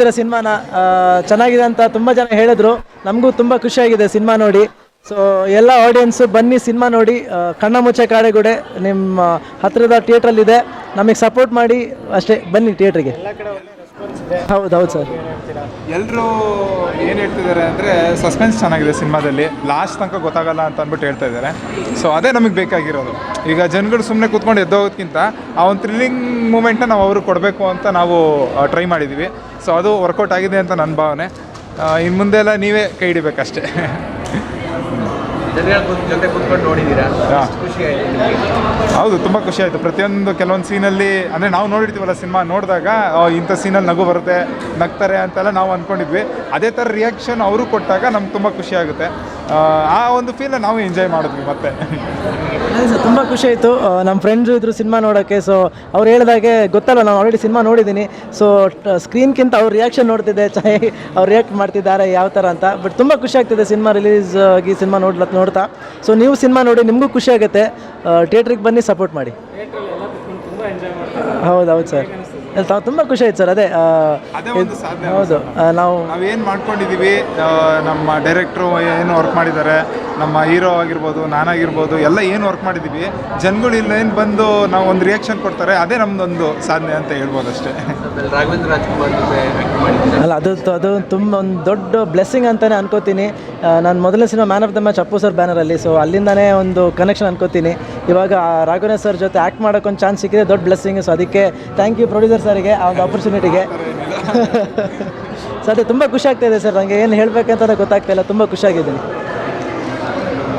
ಇದರ ಸಿನಿಮಾನ ಚೆನ್ನಾಗಿದೆ ಅಂತ ತುಂಬ ಜನ ಹೇಳಿದ್ರು. ನಮಗೂ ತುಂಬ ಖುಷಿಯಾಗಿದೆ ಸಿನಿಮಾ ನೋಡಿ. ಸೊ ಎಲ್ಲ ಆಡಿಯನ್ಸು ಬನ್ನಿ ಸಿನಿಮಾ ನೋಡಿ. ಕಣ್ಣ ಮುಚ್ಚೆ ಕಾಡೆಗುಡೆ ನಿಮ್ಮ ಹತ್ತಿರದ ಥಿಯೇಟ್ರಲ್ಲಿದೆ. ನಮಗೆ ಸಪೋರ್ಟ್ ಮಾಡಿ ಅಷ್ಟೇ ಬನ್ನಿ ಥಿಯೇಟ್ರಿಗೆ. ಹೌದು ಹೌದು ಸರ್. ಎಲ್ಲರೂ ಏನು ಹೇಳ್ತಿದ್ದಾರೆ ಅಂದರೆ ಸಸ್ಪೆನ್ಸ್ ಚೆನ್ನಾಗಿದೆ ಸಿನಿಮಾದಲ್ಲಿ. ಲಾಸ್ಟ್ ತನಕ ಗೊತ್ತಾಗಲ್ಲ ಅಂತ ಅಂದ್ಬಿಟ್ಟು ಹೇಳ್ತಾ ಇದ್ದಾರೆ. ಸೊ ಅದೇ ನಮಗೆ ಬೇಕಾಗಿರೋದು. ಈಗ ಜನಗಳು ಸುಮ್ಮನೆ ಕೂತ್ಕೊಂಡು ಎದ್ದೋಗೋದಕ್ಕಿಂತ ಆ ಒಂದು ಥ್ರಿಲ್ಲಿಂಗ್ ಮೂಮೆಂಟ್ನ ನಾವು ಅವ್ರಿಗೆ ಕೊಡಬೇಕು ಅಂತ ನಾವು ಟ್ರೈ ಮಾಡಿದ್ದೀವಿ ಸೊ ಅದು ವರ್ಕೌಟ್ ಆಗಿದೆ ಅಂತ ನನ್ನ ಭಾವನೆ. ಇನ್ನು ಮುಂದೆ ಎಲ್ಲ ನೀವೇ ಕೈ ಹಿಡಿಬೇಕಷ್ಟೇ. ಜೊತೆ ಕೂತ್ಕೊಂಡು ನೋಡಿದ್ದೀರಾ ಹಾ. ಖುಷಿ ಆಯ್ತು ಹೌದು ತುಂಬ ಖುಷಿ ಆಯಿತು. ಪ್ರತಿಯೊಂದು ಕೆಲವೊಂದು ಸೀನಲ್ಲಿ ಅಂದರೆ ನಾವು ನೋಡಿರ್ತೀವಲ್ಲ ಸಿನಿಮಾ ನೋಡಿದಾಗ ಇಂಥ ಸೀನಲ್ಲಿ ನಗು ಬರುತ್ತೆ ನಗ್ತಾರೆ ಅಂತೆಲ್ಲ ನಾವು ಅಂದ್ಕೊಂಡಿದ್ವಿ ಅದೇ ಥರ ರಿಯಾಕ್ಷನ್ ಅವರು ಕೊಟ್ಟಾಗ ನಮ್ಗೆ ತುಂಬ ಖುಷಿ ಆಗುತ್ತೆ. ಆ, ಆ ಒಂದು ಫೀಲ್ನ ನಾವು ಎಂಜಾಯ್ ಮಾಡಿದ್ವಿ ಮತ್ತೆ. ಸರ್ ತುಂಬ ಖುಷಿ ಆಯಿತು. ನಮ್ಮ ಫ್ರೆಂಡ್ಸ್ ಇದ್ರು ಸಿನಿಮಾ ನೋಡೋಕ್ಕೆ ಸೊ ಅವ್ರು ಹೇಳಿದಾಗೆ ಗೊತ್ತಲ್ಲ ನಾನು ಆಲ್ರೆಡಿ ಸಿನಿಮಾ ನೋಡಿದ್ದೀನಿ. ಸೊ ಸ್ಕ್ರೀನ್ಗಿಂತ ಅವ್ರ ರಿಯಾಕ್ಷನ್ ನೋಡ್ತಿದ್ದೆ ಚೆನ್ನಾಗಿ ಅವ್ರು ರಿಯಾಕ್ಟ್ ಮಾಡ್ತಿದ್ದಾರೆ ಯಾವ ಥರ ಅಂತ. ಬಟ್ ತುಂಬ ಖುಷಿ ಆಗ್ತಿದೆ ಸಿನಿಮಾ ರಿಲೀಸ್ ಆಗಿ ಸಿನಿಮಾ ನೋಡ್ಲತ್ ನೋಡ್ತಾ. ಸೊ ನೀವು ಸಿನಿಮಾ ನೋಡಿ ನಿಮಗೂ ಖುಷಿ ಆಗುತ್ತೆ. ಥಿಯೇಟ್ರಿಗೆ ಬನ್ನಿ ಸಪೋರ್ಟ್ ಮಾಡಿ. ಹೌದೌದು ಹೌದು ಸರ್ ತುಂಬ ಖುಷಿ ಆಯ್ತು ಸರ್ ಅದೇ ಹೌದು ನಾವು ನಾವೇನು ಮಾಡ್ಕೊಂಡಿದ್ದೀವಿ ನಮ್ಮ ಡೈರೆಕ್ಟ್ರು ಏನು ವರ್ಕ್ ಮಾಡಿದ್ದಾರೆ ನಮ್ಮ ಹೀರೋ ಆಗಿರ್ಬೋದು ನಾನಾಗಿರ್ಬೋದು ಎಲ್ಲ ಏನು ವರ್ಕ್ ಮಾಡಿದ್ದೀವಿ ಜನಗಳು ಇಲ್ಲೇನು ಬಂದು ನಾವು ಒಂದು ರಿಯಾಕ್ಷನ್ ಕೊಡ್ತಾರೆ ಅದೇ ನಮ್ಮದೊಂದು ಸಾಧನೆ ಅಂತ ಹೇಳ್ಬೋದು ಅಷ್ಟೇ ರಾಘವೇಂದ್ರ ರಾಜ್ಕುಮಾರ್ ಜೊತೆ ಮಾಡಿದ್ದೀರಾ? ಅಲ್ಲ ಅದು ಅದು ತುಂಬ ಒಂದು ದೊಡ್ಡ ಬ್ಲೆಸ್ಸಿಂಗ್ ಅಂತಲೇ ಅನ್ಕೋತೀನಿ. ನಾನು ಮೊದಲನೇ cinema man of the match Appu sir ಬ್ಯಾನರಲ್ಲಿ so ಅಲ್ಲಿಂದನೇ ಒಂದು ಕನೆಕ್ಷನ್ ಅನ್ಕೋತೀನಿ. ಇವಾಗ ಆ ರಾಘವೇಂದ್ರ ಸರ್ ಜೊತೆ ಆ್ಯಕ್ಟ್ ಮಾಡೋಕೆ ಒಂದು ಚಾನ್ಸ್ ಸಿಕ್ಕಿದೆ ದೊಡ್ಡ ಬ್ಲೆಸ್ಸಿಂಗ್ ಸೊ ಅದಕ್ಕೆ ಥ್ಯಾಂಕ್ ಯು ಪ್ರೊಡ್ಯೂಸರ್ ಸರ್ಗೆ ಆ ಒಂದು ಆಪರ್ಚುನಿಟಿಗೆ ಸೊ ಅದೇ ತುಂಬ ಖುಷಿ ಆಗ್ತಾ ಇದೆ ಸರ್ ನನಗೆ ಏನು ಹೇಳಬೇಕಂತ ಗೊತ್ತಾಗ್ತಾ ಇಲ್ಲ ತುಂಬ ಖುಷಿಯಾಗಿದ್ದೀನಿ